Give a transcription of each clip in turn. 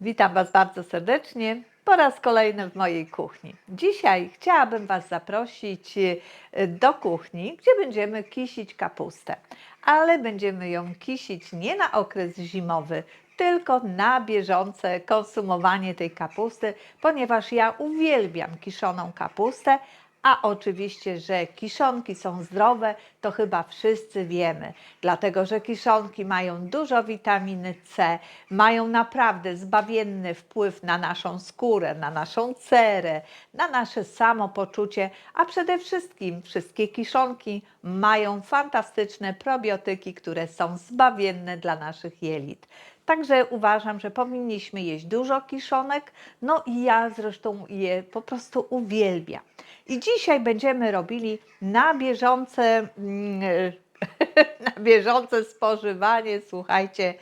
Witam Was bardzo serdecznie po raz kolejny w mojej kuchni. Dzisiaj chciałabym Was zaprosić e, do kuchni, gdzie będziemy kisić kapustę, ale będziemy ją kisić nie na okres zimowy, tylko na bieżące konsumowanie tej kapusty, ponieważ ja uwielbiam kiszoną kapustę, a oczywiście, że kiszonki są zdrowe, to chyba wszyscy wiemy, dlatego że kiszonki mają dużo witaminy C, mają naprawdę zbawienny wpływ na naszą skórę, na naszą cerę, na nasze samopoczucie, a przede wszystkim wszystkie kiszonki mają fantastyczne probiotyki, które są zbawienne dla naszych jelit. Także uważam, że powinniśmy jeść dużo kiszonek, no i ja zresztą je po prostu uwielbiam. I dzisiaj będziemy robili na bieżące, mm, na bieżące spożywanie, słuchajcie,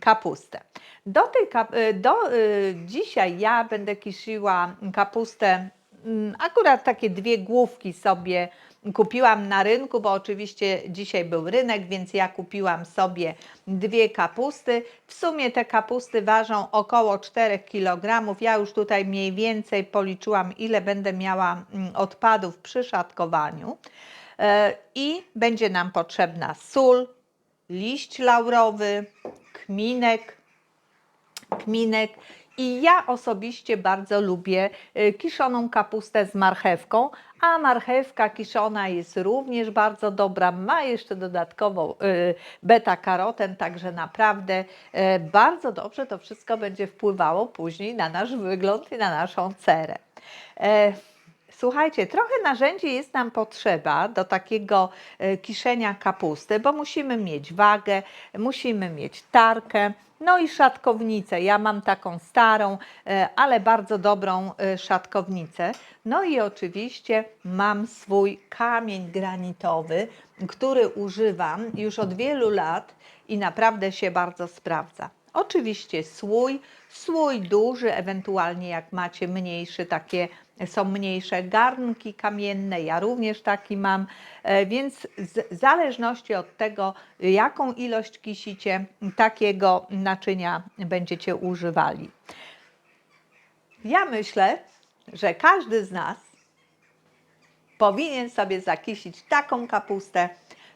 kapustę. Do tej kap- e, do, y, dzisiaj ja będę kiszyła kapustę, mm, akurat takie dwie główki sobie kupiłam na rynku, bo oczywiście dzisiaj był rynek, więc ja kupiłam sobie dwie kapusty. W sumie te kapusty ważą około 4 kg. Ja już tutaj mniej więcej policzyłam, ile będę miała mm, odpadów przy szatkowaniu. E, I będzie nam potrzebna sól, liść laurowy, kminek, kminek. I ja osobiście bardzo lubię y, kiszoną kapustę z marchewką, a marchewka kiszona jest również bardzo dobra. Ma jeszcze dodatkowo y, beta-karoten, także naprawdę y, bardzo dobrze to wszystko będzie wpływało później na nasz wygląd i na naszą cerę. Słuchajcie, trochę narzędzi jest nam potrzeba do takiego e, kiszenia kapusty, bo musimy mieć wagę, musimy mieć tarkę, no i szatkownicę. Ja mam taką starą, e, ale bardzo dobrą e, szatkownicę. No i oczywiście mam swój kamień granitowy, który używam już od wielu lat i naprawdę się bardzo sprawdza. Oczywiście słój, słój duży, ewentualnie jak macie mniejszy, takie są mniejsze garnki kamienne, ja również taki mam, e, więc w zależności od tego, jaką ilość kisicie, takiego naczynia będziecie używali. Ja myślę, że każdy z nas powinien sobie zakisić taką kapustę.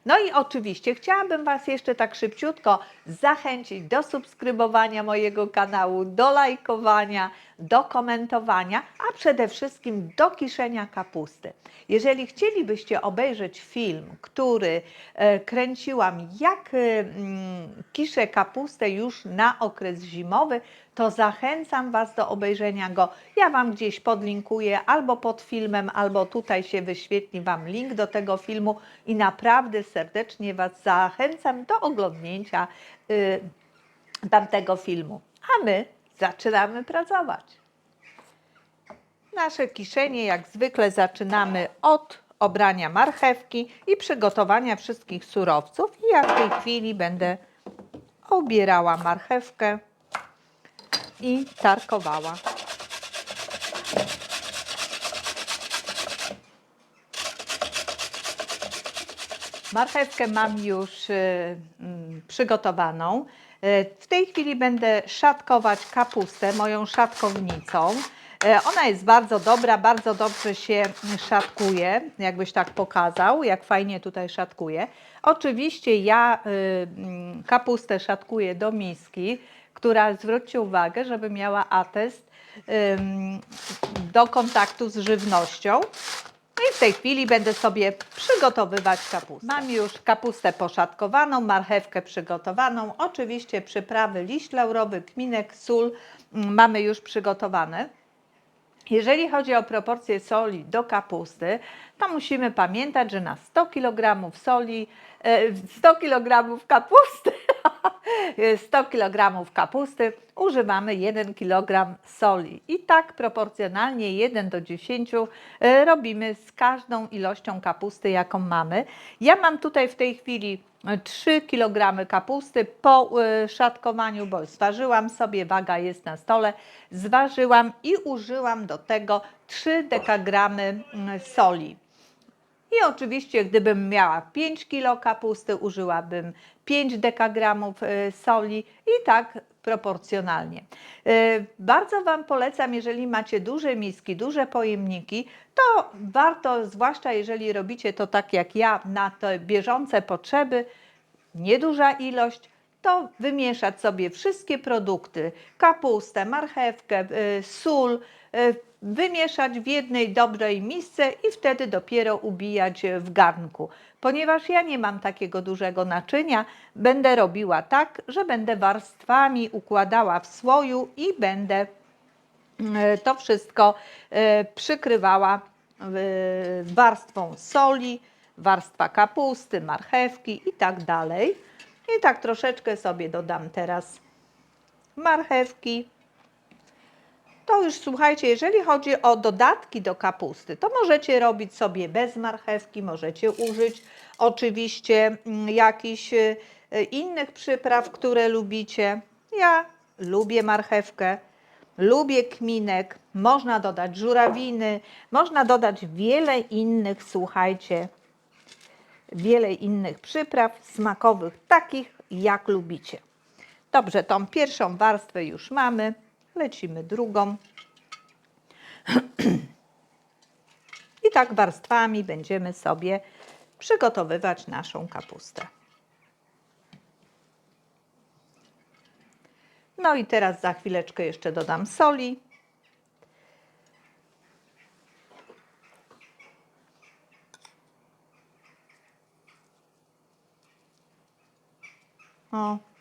No i oczywiście chciałabym Was jeszcze tak szybciutko zachęcić do subskrybowania mojego kanału, do lajkowania, do komentowania, a przede wszystkim do kiszenia kapusty. Jeżeli chcielibyście obejrzeć film, który e, kręciłam, jak e, mm, kiszę kapustę już na okres zimowy, to zachęcam Was do obejrzenia go. Ja Wam gdzieś podlinkuję albo pod filmem, albo tutaj się wyświetli Wam link do tego filmu i naprawdę serdecznie Was zachęcam do oglądnięcia y, tamtego filmu. A my zaczynamy pracować. Nasze kiszenie jak zwykle zaczynamy od obrania marchewki i przygotowania wszystkich surowców. I ja w tej chwili będę obierała marchewkę i tarkowała. Marchewkę mam już y, mm, przygotowaną. Y, W tej chwili będę szatkować kapustę moją szatkownicą. Y, Ona jest bardzo dobra, bardzo dobrze się szatkuje, jakbyś tak pokazał, jak fajnie tutaj szatkuje. Oczywiście ja y, mm, kapustę szatkuję do miski, która zwróćcie uwagę, żeby miała atest do kontaktu z żywnością. No i w tej chwili będę sobie przygotowywać kapustę. Mam już kapustę poszatkowaną, marchewkę przygotowaną, oczywiście przyprawy liść laurowy, kminek, sól mm, mamy już przygotowane. Jeżeli chodzi o proporcje soli do kapusty, to musimy pamiętać, że na 100 kg soli, e, 100 kg kapusty, 100 kg kapusty używamy 1 kg soli. I tak proporcjonalnie 1 do 10 e, robimy z każdą ilością kapusty, jaką mamy. Ja mam tutaj w tej chwili 3 kg kapusty po y, szatkowaniu, bo zważyłam sobie, waga jest na stole, zważyłam i użyłam do tego 3 dekagramy mm, soli. I oczywiście, gdybym miała 5 kg kapusty, użyłabym 5 dekagramów e, soli i tak proporcjonalnie. E, Bardzo Wam polecam, jeżeli macie duże miski, duże pojemniki, to warto, zwłaszcza jeżeli robicie to tak jak ja, na te bieżące potrzeby, nieduża ilość, to wymieszać sobie wszystkie produkty, kapustę, marchewkę, y, sól, wymieszać w jednej dobrej misce i wtedy dopiero ubijać w garnku. Ponieważ ja nie mam takiego dużego naczynia, będę robiła tak, że będę warstwami układała w słoju i będę y, to wszystko y, przykrywała y, warstwą soli, warstwa kapusty, marchewki i tak dalej. I tak troszeczkę sobie dodam teraz marchewki. To już słuchajcie, jeżeli chodzi o dodatki do kapusty, to możecie robić sobie bez marchewki, możecie użyć oczywiście mm, jakichś y, innych przypraw, które lubicie. Ja lubię marchewkę, lubię kminek, można dodać żurawiny, można dodać wiele innych, słuchajcie, wiele innych przypraw smakowych, takich jak lubicie. Dobrze, tą pierwszą warstwę już mamy. Lecimy drugą. I tak warstwami będziemy sobie przygotowywać naszą kapustę. No i teraz za chwileczkę jeszcze dodam soli. O.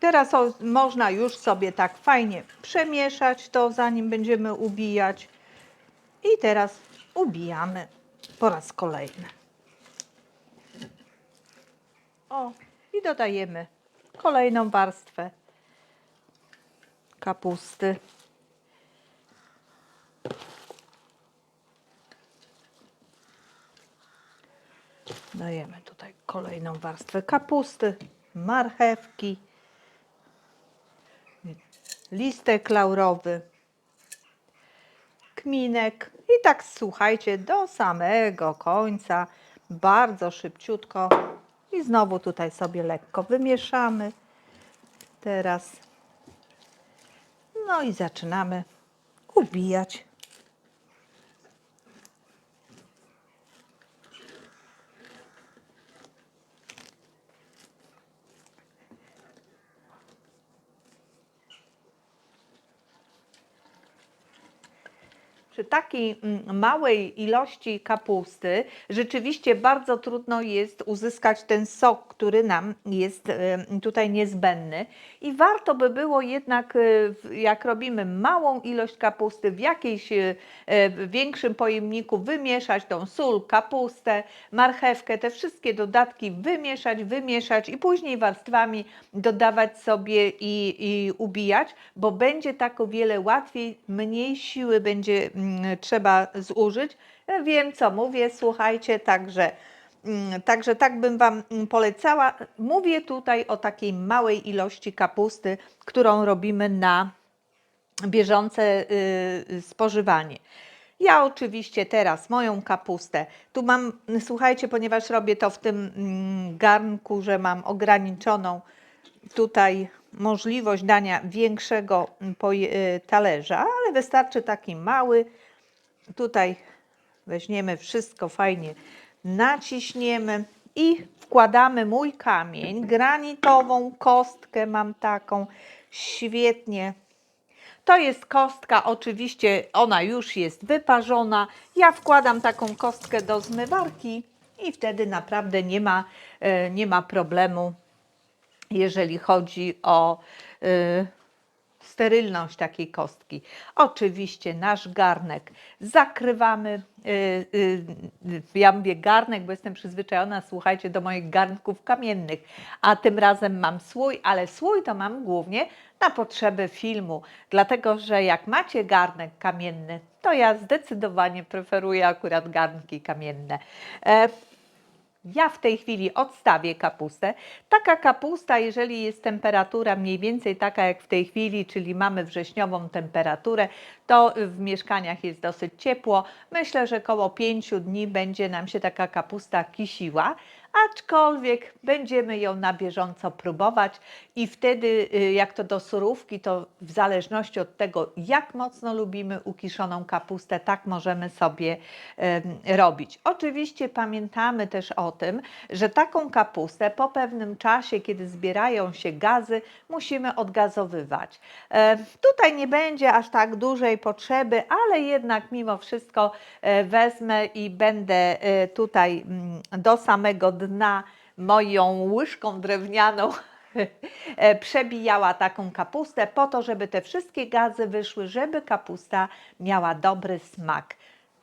Teraz o, można już sobie tak fajnie przemieszać to, zanim będziemy ubijać. I teraz ubijamy po raz kolejny. O, i dodajemy kolejną warstwę kapusty. Dajemy tutaj kolejną warstwę kapusty, marchewki, listek laurowy, kminek i tak słuchajcie do samego końca, bardzo szybciutko i znowu tutaj sobie lekko wymieszamy. Teraz no i zaczynamy ubijać. Przy takiej mm, małej ilości kapusty rzeczywiście bardzo trudno jest uzyskać ten sok, który nam jest tutaj niezbędny. I warto by było jednak, e, jak robimy małą ilość kapusty, w jakiejś e, większym pojemniku wymieszać tą sól, kapustę, marchewkę, te wszystkie dodatki wymieszać, wymieszać i później warstwami dodawać sobie i, i ubijać, bo będzie tak o wiele łatwiej, mniej siły będzie mm, trzeba zużyć. Wiem, co mówię, słuchajcie, także, mm, także tak bym Wam mm, polecała. Mówię tutaj o takiej małej ilości kapusty, którą robimy na bieżące y, spożywanie. Ja oczywiście teraz moją kapustę, tu mam, słuchajcie, ponieważ robię to w tym mm, garnku, że mam ograniczoną tutaj możliwość dania większego mm, y, talerza, ale wystarczy taki mały. Tutaj weźmiemy wszystko fajnie, naciśniemy i wkładamy mój kamień, granitową kostkę mam taką, świetnie to jest kostka, oczywiście ona już jest wyparzona. Ja wkładam taką kostkę do zmywarki i wtedy naprawdę nie ma, e, nie ma problemu, jeżeli chodzi o e, sterylność takiej kostki. Oczywiście nasz garnek zakrywamy. y, y, y, Ja mówię garnek, bo jestem przyzwyczajona, słuchajcie, do moich garnków kamiennych, a tym razem mam słój, ale słój to mam głównie na potrzeby filmu, dlatego że jak macie garnek kamienny, to ja zdecydowanie preferuję akurat garnki kamienne. Ja w tej chwili odstawię kapustę. Taka kapusta, jeżeli jest temperatura mniej więcej taka jak w tej chwili, czyli mamy wrześniową temperaturę, to w mieszkaniach jest dosyć ciepło. Myślę, że około 5 dni będzie nam się taka kapusta kisiła, aczkolwiek będziemy ją na bieżąco próbować i wtedy, y, jak to do surówki, to w zależności od tego, jak mocno lubimy ukiszoną kapustę, tak możemy sobie robić. Oczywiście pamiętamy też o tym, że taką kapustę po pewnym czasie, kiedy zbierają się gazy, musimy odgazowywać. Tutaj nie będzie aż tak dużej potrzeby, ale jednak mimo wszystko e, wezmę i będę e, tutaj mm, do samego dna moją łyżką drewnianą e, przebijała taką kapustę po to, żeby te wszystkie gazy wyszły, żeby kapusta miała dobry smak.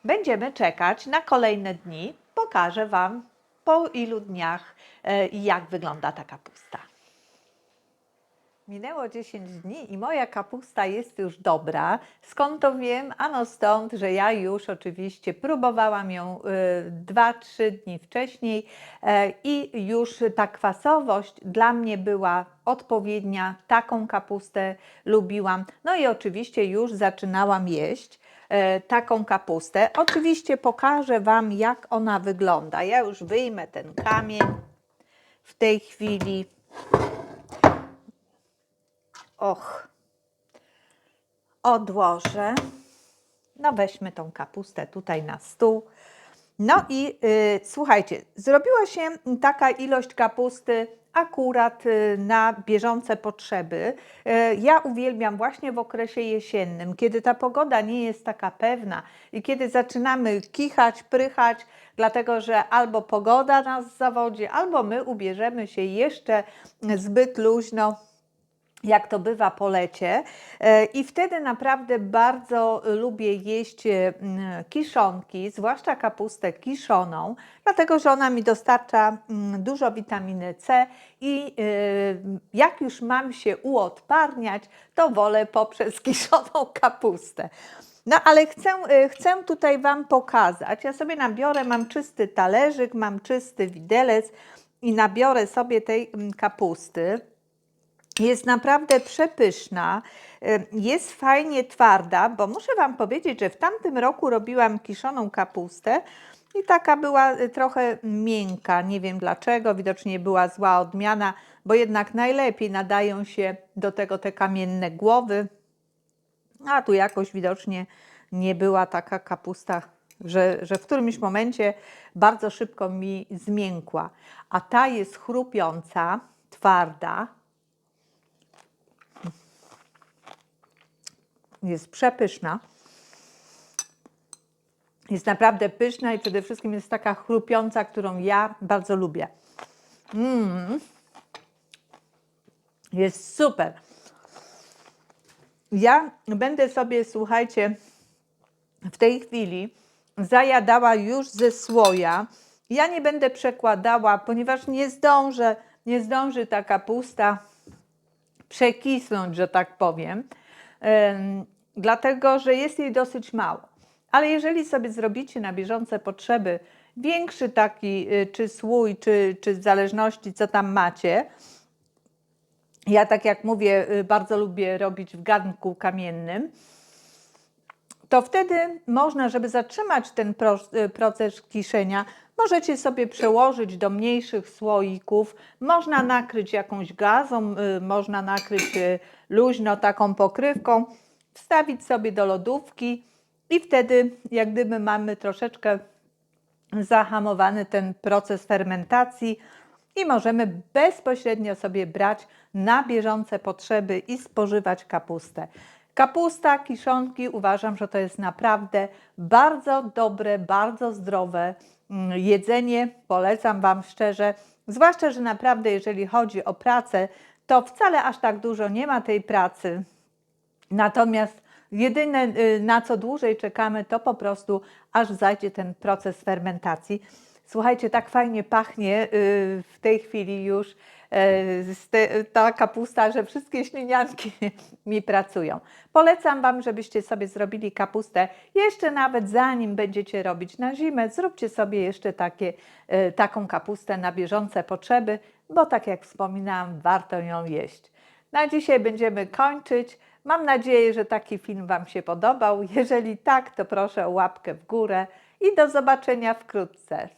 Będziemy czekać na kolejne dni. Pokażę Wam po ilu dniach, e, jak wygląda ta kapusta. Minęło 10 dni i moja kapusta jest już dobra. Skąd to wiem? Ano stąd, że ja już oczywiście próbowałam ją 2-3 dni wcześniej e, i już ta kwasowość dla mnie była odpowiednia. Taką kapustę lubiłam. No i oczywiście już zaczynałam jeść e, taką kapustę. Oczywiście pokażę Wam, jak ona wygląda. Ja już wyjmę ten kamień w tej chwili. Och, odłożę. No weźmy tą kapustę tutaj na stół. No i y, słuchajcie, zrobiła się taka ilość kapusty akurat y, na bieżące potrzeby. Y, ja uwielbiam właśnie w okresie jesiennym, kiedy ta pogoda nie jest taka pewna i kiedy zaczynamy kichać, prychać, dlatego że albo pogoda nas zawodzi, albo my ubierzemy się jeszcze zbyt luźno jak to bywa po lecie. E, I wtedy naprawdę bardzo lubię jeść e, kiszonki, zwłaszcza kapustę kiszoną, dlatego że ona mi dostarcza dużo witaminy C i e, jak już mam się uodparniać, to wolę poprzez kiszoną kapustę. No ale chcę, chcę tutaj Wam pokazać. Ja sobie nabiorę, mam czysty talerzyk, mam czysty widelec i nabiorę sobie tej kapusty. Jest naprawdę przepyszna, y, jest fajnie twarda, bo muszę Wam powiedzieć, że w tamtym roku robiłam kiszoną kapustę i taka była y, trochę miękka. Nie wiem dlaczego, widocznie była zła odmiana, bo jednak najlepiej nadają się do tego te kamienne głowy. A tu jakoś widocznie nie była taka kapusta, że, że w którymś momencie bardzo szybko mi zmiękła. A ta jest chrupiąca, twarda, jest przepyszna. Jest naprawdę pyszna i przede wszystkim jest taka chrupiąca, którą ja bardzo lubię. Mm. Jest super. Ja będę sobie, słuchajcie, w tej chwili zajadała już ze słoja. Ja nie będę przekładała, ponieważ nie zdążę, nie zdąży ta kapusta przekisnąć, że tak powiem dlatego że jest jej dosyć mało. Ale jeżeli sobie zrobicie na bieżące potrzeby większy taki, y, czy słój, czy, czy w zależności co tam macie, ja tak jak mówię, y, bardzo lubię robić w garnku kamiennym, to wtedy można, żeby zatrzymać ten y, proces kiszenia, możecie sobie przełożyć do mniejszych słoików, można nakryć jakąś gazą, można nakryć luźno taką pokrywką wstawić sobie do lodówki i wtedy jak gdyby mamy troszeczkę zahamowany ten proces fermentacji i możemy bezpośrednio sobie brać na bieżące potrzeby i spożywać kapustę. Kapusta, kiszonki uważam, że to jest naprawdę bardzo dobre, bardzo zdrowe mm, jedzenie. Polecam Wam szczerze, zwłaszcza, że naprawdę jeżeli chodzi o pracę, to wcale aż tak dużo nie ma tej pracy. Natomiast jedyne, y, na co dłużej czekamy, to po prostu aż zajdzie ten proces fermentacji. Słuchajcie, tak fajnie pachnie y, w tej chwili już e, ta kapusta, że wszystkie ślinianki mi pracują. Polecam Wam, żebyście sobie zrobili kapustę jeszcze nawet zanim będziecie robić na zimę. Zróbcie sobie jeszcze takie, e, taką kapustę na bieżące potrzeby, bo tak jak wspominałam, warto ją jeść. Na dzisiaj będziemy kończyć. Mam nadzieję, że taki film Wam się podobał. Jeżeli tak, to proszę o łapkę w górę i do zobaczenia wkrótce.